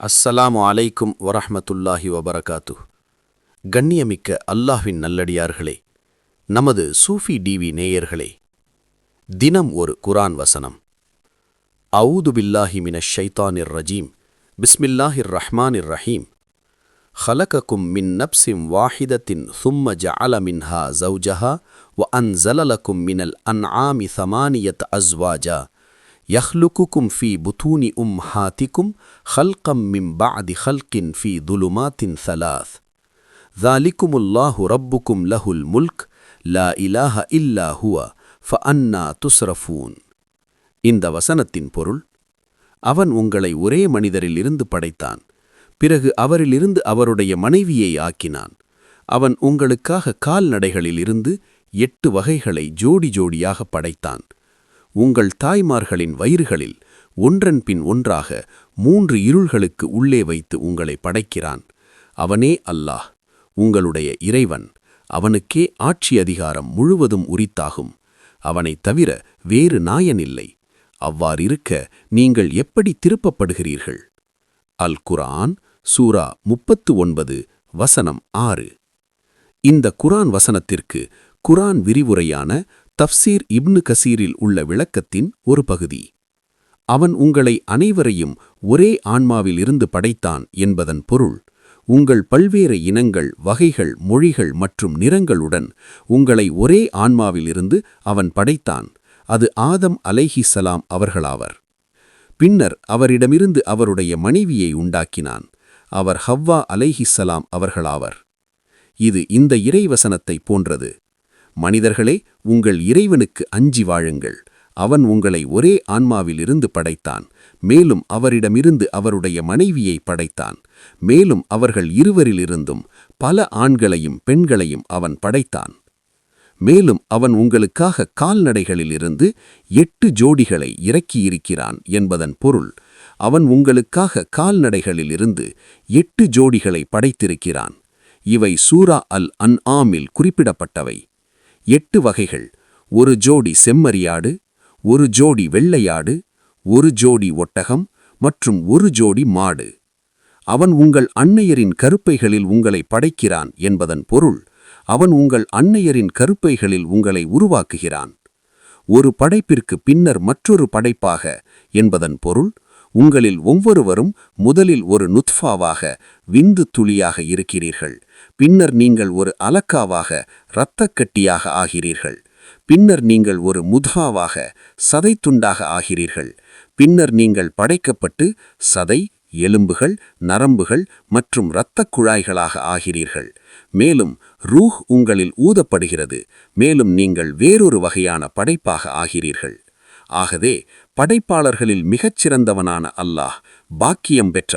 அஸ்ஸலாமு அலைக்கும் வரஹமத்துல்லாஹி வபரகாத்து கண்ணியமிக்க அல்லாஹின் நல்லடியார்களே நமது சூஃபி டிவி நேயர்களே தினம் ஒரு குரான் வசனம் அவுது பில்லாஹி மின ஷைத்தானிர் ரஜீம் பிஸ்மில்லாஹிர் ரஹ்மானிர் ரஹீம் ஹலகக்கும் மின் நப்சிம் வாஹிதத்தின் சும்ம ஜஅல மின்ஹா ஜௌஜஹா வ அன்சலலக்கும் மினல் அன் ஆமி சமானியத் அஸ்வாஜா أزواجا يخلقكم في بطون أمهاتكم خلقا من بعد خلق في ظلمات ثلاث ذلكم الله ربكم له الملك لا إله إلا هو فأنا تصرفون இந்த வசனத்தின் பொருள் அவன் உங்களை ஒரே மனிதரிலிருந்து படைத்தான் பிறகு அவரிலிருந்து அவருடைய மனைவியை ஆக்கினான் அவன் உங்களுக்காக கால்நடைகளிலிருந்து எட்டு வகைகளை ஜோடி ஜோடியாக படைத்தான் உங்கள் தாய்மார்களின் வயிறுகளில் ஒன்றன் பின் ஒன்றாக மூன்று இருள்களுக்கு உள்ளே வைத்து உங்களை படைக்கிறான். அவனே அல்லாஹ் உங்களுடைய இறைவன். அவனுக்கே ஆட்சி அதிகாரம் முழுவதும் உரித்தாகும். அவனைத் தவிர வேறு நாயனில்லை. அவ்வாறிருக்க நீங்கள் எப்படி திருப்பப்படுகிறீர்கள்? அல் குரான் சூரா முப்பத்து ஒன்பது வசனம் ஆறு. இந்த குரான் வசனத்திற்கு குரான் விரிவுரையான தஃப்சீர் இப்னு கசீரில் உள்ள விளக்கத்தின் ஒரு பகுதி. அவன் உங்களை அனைவரையும் ஒரே ஆன்மாவில் இருந்து படைத்தான் என்பதன் பொருள் உங்கள் பல்வேறு இனங்கள் வகைகள் மொழிகள் மற்றும் நிறங்களுடன் உங்களை ஒரே ஆன்மாவிலிருந்து அவன் படைத்தான் அது ஆதம் அலைஹிசலாம் அவர்களாவர். பின்னர் அவரிடமிருந்து அவருடைய மனைவியை உண்டாக்கினான் அவர் ஹவ்வா அலைஹிஸ்ஸலாம் அவர்களாவர். இது இந்த இறைவசனத்தை போன்றது. மனிதர்களே உங்கள் இறைவனுக்கு அஞ்சி வாழுங்கள். அவன் உங்களை ஒரே ஆன்மாவிலிருந்து படைத்தான். மேலும் அவரிடமிருந்து அவருடைய மனைவியை படைத்தான். மேலும் அவர்கள் இருவரிலிருந்தும் பல ஆண்களையும் பெண்களையும் அவன் படைத்தான். மேலும் அவன் உங்களுக்காக கால்நடைகளிலிருந்து எட்டு ஜோடிகளை இறக்கியிருக்கிறான் என்பதன் பொருள் அவன் உங்களுக்காக கால்நடைகளிலிருந்து எட்டு ஜோடிகளை படைத்திருக்கிறான். இவை சூரா அல் அன் ஆமில் குறிப்பிடப்பட்டவை. எட்டு வகைகள். ஒரு ஜோடி செம்மறியாடு ஒரு ஜோடி வெள்ளையாடு ஒரு ஜோடி ஒட்டகம் மற்றும் ஒரு ஜோடி மாடு. அவன் உங்கள் அன்னையரின் கருப்பைகளில் உங்களை படைக்கிறான் என்பதன் பொருள் அவன் உங்கள் அன்னையரின் கருப்பைகளில் உங்களை உருவாக்குகிறான். ஒரு படைப்பிற்கு பின்னர் மற்றொரு படைப்பாக என்பதன் பொருள் உங்களில் ஒவ்வொருவரும் முதலில் ஒரு நுத்ஃபாவாக விந்து துளியாக இருக்கிறீர்கள். பின்னர் நீங்கள் ஒரு அலக்காவாக இரத்தக்கட்டியாக ஆகிறீர்கள். பின்னர் நீங்கள் ஒரு முத்ஹாவாக சதை துண்டாக ஆகிறீர்கள். பின்னர் நீங்கள் படைக்கப்பட்டு சதை எலும்புகள் நரம்புகள் மற்றும் இரத்தக் குழாய்களாக ஆகிறீர்கள். மேலும் ரூஹ் உங்களில் ஊதப்படுகிறது. மேலும் நீங்கள் வேறொரு வகையான படைப்பாக ஆகிறீர்கள். ஆகவே படைப்பாளர்களில் மிகச்சிறந்தவனான அல்லாஹ் பாக்கியம் பெற்ற